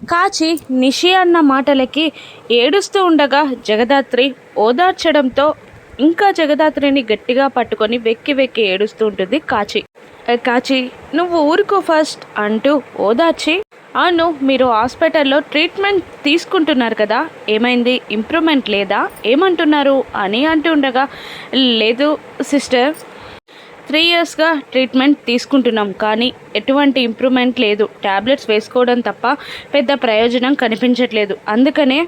కాచి నిషి అన్న మాటలకి ఏడుస్తూ ఉండగా జగదాత్రి ఓదార్చడంతో ఇంకా జగదాత్రిని గట్టిగా పట్టుకొని వెక్కి వెక్కి ఏడుస్తూ ఉంటుంది కాచి. కాచి నువ్వు ఊరుకో ఫస్ట్ అంటూ ఓదార్చి అవును మీరు హాస్పిటల్లో ట్రీట్మెంట్ తీసుకుంటున్నారు కదా ఏమైంది ఇంప్రూవ్మెంట్ లేదా ఏమంటున్నారు అని అంటూ ఉండగా లేదు సిస్టర్ త్రీ ఇయర్స్గా ట్రీట్మెంట్ తీసుకుంటున్నాం కానీ ఎటువంటి ఇంప్రూవ్మెంట్ లేదు. ట్యాబ్లెట్స్ వేసుకోవడం తప్ప పెద్ద ప్రయోజనం కనిపించట్లేదు. అందుకనే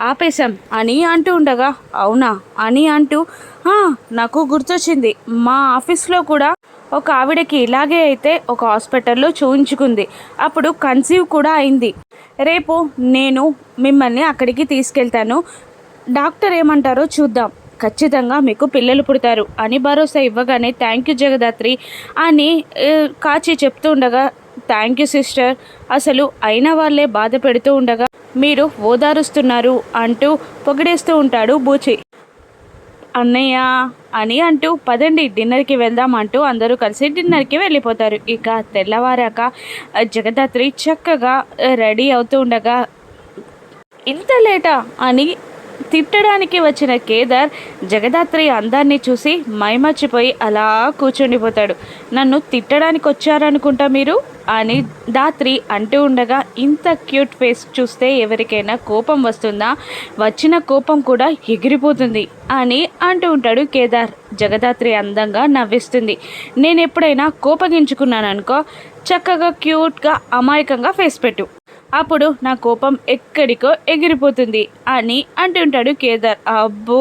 ఆపేశాం. అని అంటూ ఉండగా అవునా? అని అంటూ నాకు గుర్తొచ్చింది. మా ఆఫీస్లో కూడా ఒక ఆవిడకి ఇలాగే అయితే ఒక హాస్పిటల్లో చూయించుకుంది. అప్పుడు కన్సీవ్ కూడా అయింది. రేపు నేను మిమ్మల్ని అక్కడికి తీసుకెళ్తాను. డాక్టర్ ఏమంటారో చూద్దాం. ఖచ్చితంగా మీకు పిల్లలు పుడతారు అని భరోసా ఇవ్వగానే థ్యాంక్ యూ జగదాత్రి అని కాచి చెప్తూ ఉండగా థ్యాంక్ యూ సిస్టర్ అసలు అయిన వాళ్ళే బాధ పెడుతూ ఉండగా మీరు ఓదారుస్తున్నారు అంటూ పొగిడేస్తూ ఉంటాడు బూచి. అన్నయ్య అని అంటూ పదండి డిన్నర్కి వెళ్దాం అంటూ అందరూ కలిసి డిన్నర్కి వెళ్ళిపోతారు. ఇక తెల్లవారాక జగదాత్రి చక్కగా రెడీ అవుతూ ఉండగా ఇంత లేటా అని తిట్టడానికి వచ్చిన కేదార్ జగదాత్రి అందాన్ని చూసి మైమర్చిపోయి అలా కూర్చుండిపోతాడు. నన్ను తిట్టడానికి వచ్చారనుకుంటా మీరు? అని దాత్రి అంటూ ఉండగా ఇంత క్యూట్ ఫేస్ చూస్తే ఎవరికైనా కోపం వస్తుందా? వచ్చిన కోపం కూడా ఎగిరిపోతుంది అని అంటూ ఉంటాడు కేదార్. జగదాత్రి అందంగా నవ్విస్తుంది. నేను ఎప్పుడైనా కోపగించుకున్నాను అనుకో చక్కగా క్యూట్గా అమాయకంగా ఫేస్ పెట్టు. అప్పుడు నా కోపం ఎక్కడికో ఎగిరిపోతుంది అని అంటుంటాడు కేదార్. అబ్బో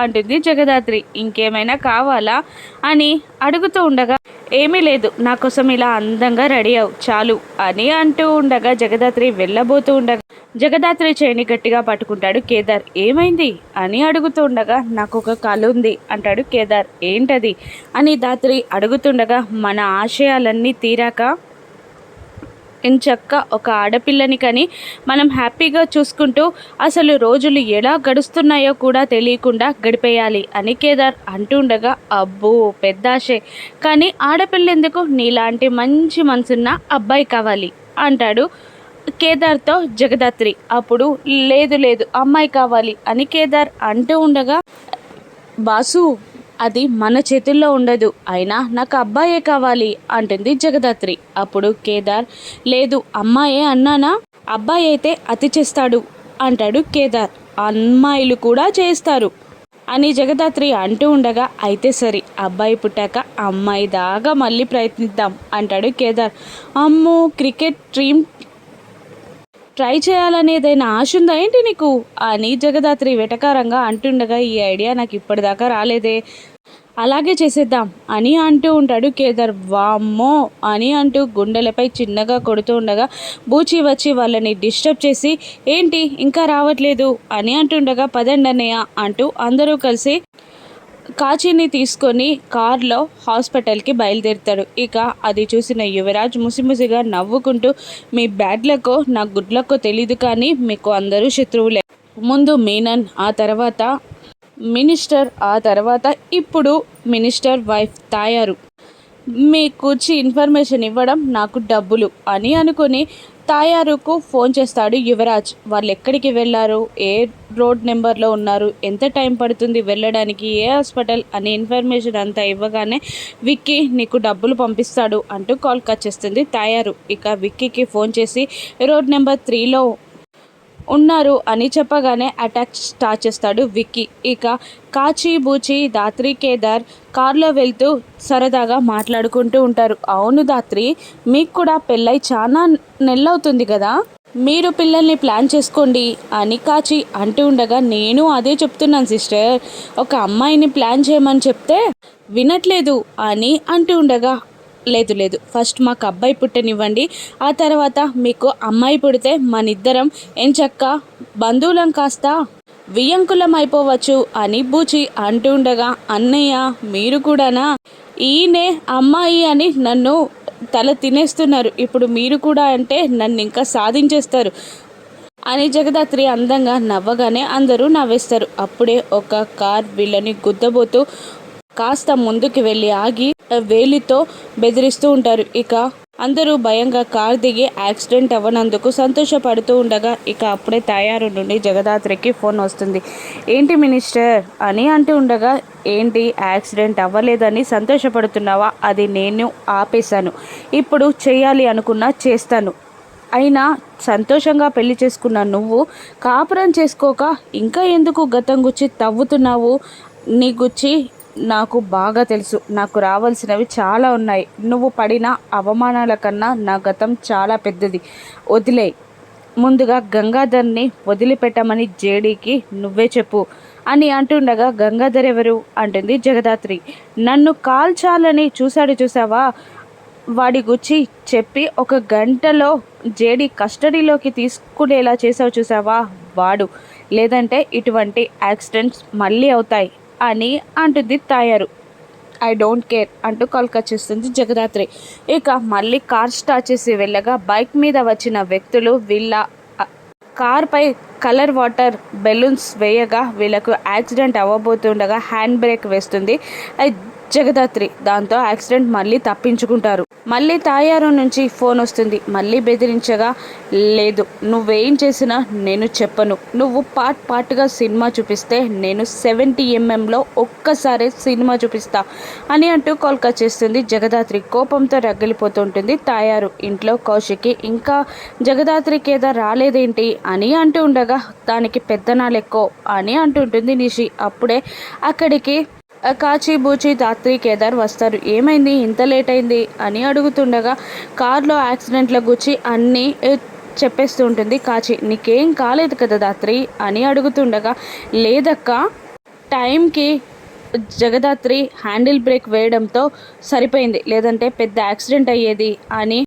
అంటుంది జగదాత్రి. ఇంకేమైనా కావాలా అని అడుగుతూ ఉండగా ఏమీ లేదు నా కోసం ఇలా అందంగా రెడీ అవు చాలు అని అంటూ ఉండగా జగదాత్రి వెళ్ళబోతూ ఉండగా జగదాత్రి చేయిని గట్టిగా పట్టుకుంటాడు కేదార్. ఏమైంది అని అడుగుతూ ఉండగా నాకు ఒక కళ ఉంది అంటాడు కేదార్. ఏంటది అని దాత్రి అడుగుతుండగా మన ఆశయాలన్నీ తీరాక ఎంచక్క ఒక ఆడపిల్లని కని మనం హ్యాపీగా చూసుకుంటూ అసలు రోజులు ఎలా గడుస్తున్నాయో కూడా తెలియకుండా గడిపేయాలి అని కేదార్ అంటుండగా అబ్బో పెద్ద ఆశే కానీ ఆడపిల్ల ఎందుకు నీలాంటి మంచి మనసున్న అబ్బాయి కావాలి అంటాడు కేదార్తో జగదాత్రి. అప్పుడు లేదు లేదు అమ్మాయి కావాలి అని కేదార్ అంటూ ఉండగా బాసు అది మన చేతుల్లో ఉండదు. అయినా నాకు అబ్బాయే కావాలి అంటుంది జగదాత్రి. అప్పుడు కేదార్ లేదు అమ్మాయే అన్నానా? అబ్బాయి అయితే అతి చేస్తాడు అంటాడు కేదార్. అమ్మాయిలు కూడా చేస్తారు అని జగదాత్రి అంటూ ఉండగా అయితే సరే అబ్బాయి పుట్టాక అమ్మాయి దాకా మళ్ళీ ప్రయత్నిద్దాం అంటాడు కేదార్. అమ్మో క్రికెట్ డ్రీమ్ ట్రై చేయాలనేదైనా ఆశ ఉందా ఏంటి నీకు? అని జగదాత్రి వెటకారంగా అంటుండగా ఈ ఐడియా నాకు ఇప్పటిదాకా రాలేదే. అలాగే చేసేద్దాం అని అంటూ ఉంటాడు కేదార్. వామ్మో! అని అంటూ గుండెలపై చిన్నగా కొడుతూ ఉండగా బూచి వచ్చి వాళ్ళని డిస్టర్బ్ చేసి ఏంటి? ఇంకా రావట్లేదు అని అంటుండగా పదండి అన్నయ్య అంటూ అందరూ కలిసి కాచిని తీసుకొని కార్లో హాస్పిటల్కి బయలుదేరుతాడు. ఇక అది చూసిన యువరాజ్ ముసిముసిగా నవ్వుకుంటూ మీ బ్యాడ్లకో నా గుడ్లకో తెలీదు కానీ మీకు అందరూ శత్రువులే. ముందు మీనన్ ఆ తర్వాత మినిస్టర్ ఆ తర్వాత ఇప్పుడు మినిస్టర్ వైఫ్ తాయారు. మీకు ఇన్ఫర్మేషన్ ఇవ్వడం నాకు డబ్బులు అని అనుకుని తాయారుకు ఫోన్ చేస్తాడు యువరాజ్. వాళ్ళు ఎక్కడికి వెళ్ళారు? ఏ రోడ్ నెంబర్లో ఉన్నారు? ఎంత టైం పడుతుంది వెళ్ళడానికి? ఏ హాస్పిటల్? అనే ఇన్ఫర్మేషన్ అంతా ఇవ్వగానే విక్కీ నీకు డబ్బులు పంపిస్తాడు అంటూ కాల్ కట్ చేస్తుంది తాయారు. ఇక విక్కీకి ఫోన్ చేసి రోడ్ నెంబర్ త్రీలో ఉన్నారు అని చెప్పగానే అటాక్ స్టార్ట్ చేస్తాడు విక్కీ. ఇక కాచి బూచి దాత్రి కేదార్ కార్లో వెళ్తూ సరదాగా మాట్లాడుకుంటూ ఉంటారు. అవును దాత్రి మీకు కూడా పెళ్ళై చాలా నెల్లవుతుంది కదా? మీరు పిల్లల్ని ప్లాన్ చేసుకోండి అని కాచి అంటూ ఉండగా నేను అదే చెప్తున్నాను సిస్టర్. ఒక అమ్మాయిని ప్లాన్ చేయమని చెప్తే వినట్లేదు అని అంటూ ఉండగా లేదు లేదు. ఫస్ట్ మాకు అబ్బాయి పుట్టనివ్వండి. ఆ తర్వాత మీకు అమ్మాయి పుడితే మనిద్దరం ఎంచక్క బంధువులం కాస్త వియంకులం అయిపోవచ్చు అని బూచి అంటుండగా అన్నయ్య మీరు కూడానా? ఈయనే అమ్మాయి అని నన్ను తల తినేస్తున్నారు. ఇప్పుడు మీరు కూడా అంటే నన్ను ఇంకా సాధించేస్తారు అని జగదాత్రి అందంగా నవ్వగానే అందరూ నవ్వేస్తారు. అప్పుడే ఒక కార్ వీళ్ళని గుద్దబోతూ కాస్త ముందుకు వెళ్ళి ఆగి వేలితో బెదిరిస్తూ ఉంటారు. ఇక అందరూ భయంగా కార్ దిగి యాక్సిడెంట్ అవ్వనందుకు సంతోషపడుతూ ఉండగా ఇక అప్పుడే తయారు నుండి జగదాత్రికి ఫోన్ వస్తుంది. ఏంటి మినిస్టర్? అని అంటూ ఉండగా ఏంటి? యాక్సిడెంట్ అవ్వలేదని సంతోషపడుతున్నావా? అది నేను ఆపేశాను. ఇప్పుడు చేయాలి అనుకున్నా చేస్తాను. అయినా సంతోషంగా పెళ్ళి చేసుకున్న నువ్వు కాపురం చేసుకోక ఇంకా ఎందుకు గతం గుచ్చి తవ్వుతున్నావు? నీ గుచ్చి నాకు బాగా తెలుసు. నాకు రావాల్సినవి చాలా ఉన్నాయి. నువ్వు పడిన అవమానాల కన్నా నా గతం చాలా పెద్దది. వదిలే. ముందుగా గంగాధర్ని వదిలిపెట్టమని జేడీకి నువ్వే చెప్పు అని అంటుండగా గంగాధర్ ఎవరు? అంటుంది జగదాత్రి. నన్ను కాల్చాలని చూశాడు చూసావా? వాడి గుచ్చి చెప్పి ఒక గంటలో జేడి కస్టడీలోకి తీసుకునేలా చేసావు చూసావా? వాడు. లేదంటే ఇటువంటి యాక్సిడెంట్స్ మళ్ళీ అవుతాయి. అని అంటుంది తాయారు. ఐ డోంట్ కేర్ అంటూ కాల్కా చేస్తుంది జగదాత్రి. ఇక మళ్ళీ కార్ స్టార్ట్ చేసి వెళ్ళగా బైక్ మీద వచ్చిన వ్యక్తులు వీళ్ళ కార్పై కలర్ వాటర్ బెలూన్స్ వేయగా వీళ్ళకు యాక్సిడెంట్ అవ్వబోతుండగా హ్యాండ్ బ్రేక్ వేస్తుంది. జగదాత్రి. దాంతో యాక్సిడెంట్ మళ్ళీ తప్పించుకుంటారు. మళ్ళీ తాయారు నుంచి ఫోన్ వస్తుంది. మళ్ళీ బెదిరించగా లేదు నువ్వేం చేసినా నేను చెప్పను. నువ్వు పార్ట్ పార్ట్గా సినిమా చూపిస్తే నేను సెవెంటీ ఎంఎంలో ఒక్కసారి సినిమా చూపిస్తా అని అంటూ కోల్కా చేస్తుంది జగదాత్రి. కోపంతో రగిలిపోతుంటుంది తాయారు. ఇంట్లో కౌశికి ఇంకా జగదాత్రికి ఏదో రాలేదేంటి? అని అంటూ ఉండగా దానికి పెద్దనాలెక్కో? అని అంటుంటుంది నిషి. అప్పుడే అక్కడికి కాచి బూచి తాత్రి కేదార్ వస్తారు. ఏమైంది? ఇంత లేట్ అయింది? అని అడుగుతుండగా కార్లో యాక్సిడెంట్ల గురించి అన్నీ చెప్పేస్తూ ఉంటుంది కాచి. నీకేం కాలేదు కదా దాత్రి? అని అడుగుతుండగా లేదక్క టైంకి జగదాత్రి హ్యాండిల్ బ్రేక్ వేయడంతో సరిపోయింది. లేదంటే పెద్ద యాక్సిడెంట్ అయ్యేది? అని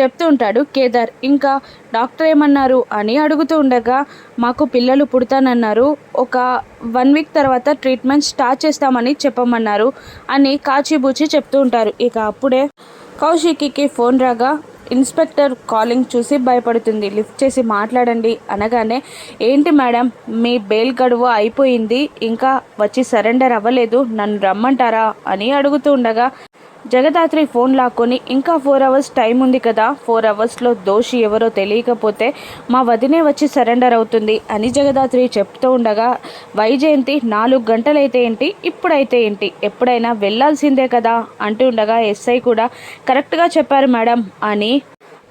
చెప్తూ ఉంటాడు కేదార్ ఇంకా డాక్టర్ ఏమన్నారు? అని అడుగుతూ ఉండగా మాకు పిల్లలు పుడతానన్నారు. ఒక వన్ వీక్ తర్వాత ట్రీట్మెంట్ స్టార్ట్ చేస్తామని చెప్పమన్నారు అని కాచిబూచి చెప్తూ ఉంటారు. ఇక అప్పుడే కౌశికి ఫోన్ రాగా ఇన్స్పెక్టర్ కాలింగ్ చూసి భయపడుతుంది. లిఫ్ట్ చేసి మాట్లాడండి. అనగానే ఏంటి మేడం మీ బెయిల్ గడువు అయిపోయింది. ఇంకా వచ్చి సరెండర్ అవ్వలేదు. నన్ను రమ్మంటారా? అని అడుగుతూ ఉండగా జగదాత్రి ఫోన్ లాక్కొని ఇంకా ఫోర్ అవర్స్ టైం ఉంది కదా ఫోర్ అవర్స్లో దోషి ఎవరో తెలియకపోతే మా వదినే వచ్చి సరెండర్ అవుతుంది అని జగదాత్రి చెప్తూ ఉండగా వైజయంతి నాలుగు గంటలైతే ఏంటి? ఇప్పుడైతే ఏంటి? ఎప్పుడైనా వెళ్ళాల్సిందే కదా? అంటూ ఉండగా ఎస్ఐ కూడా కరెక్ట్గా చెప్పారు మేడం అని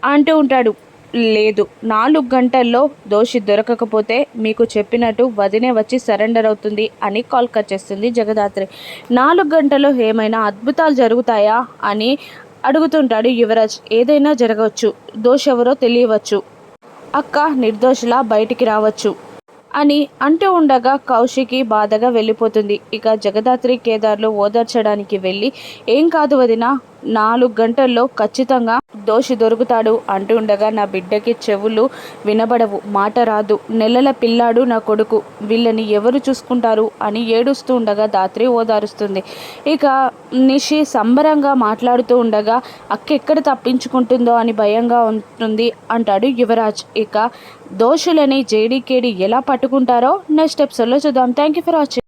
అంటూ ఉంటాడు. లేదు. నాలుగు గంటల్లో దోషి దొరకకపోతే మీకు చెప్పినట్టు వదినే వచ్చి సరెండర్ అవుతుంది అని కాల్ కట్ చేస్తుంది జగదాత్రి. నాలుగు గంటల్లో ఏమైనా అద్భుతాలు జరుగుతాయా అని అడుగుతుంటాడు యువరాజ్. ఏదైనా జరగవచ్చు. దోషి ఎవరో తెలియవచ్చు. అక్క నిర్దోషిలా బయటికి రావచ్చు అని అంటూ ఉండగా కౌశికి బాధగా వెళ్ళిపోతుంది. ఇక జగదాత్రి కేదార్లు ఓదార్చడానికి వెళ్ళి ఏం కాదు వదిన నాలుగు గంటల్లో ఖచ్చితంగా దోషి దొరుకుతాడు అంటూ ఉండగా నా బిడ్డకి చెవులు వినబడవు మాట రాదు. నెలల పిల్లాడు నా కొడుకు వీళ్ళని ఎవరు చూసుకుంటారు అని ఏడుస్తూ ఉండగా దాత్రి ఓదారుస్తుంది. ఇక నిషి సంబరంగా మాట్లాడుతూ ఉండగా అక్క ఎక్కడ తప్పించుకుంటుందో అని భయంగా ఉంటుంది అంటాడు యువరాజ్. ఇక దోషులని జేడీకేడి ఎలా పట్టుకుంటారో నెక్స్ట్ ఎపిసోడ్లో చూద్దాం. Thank you for watching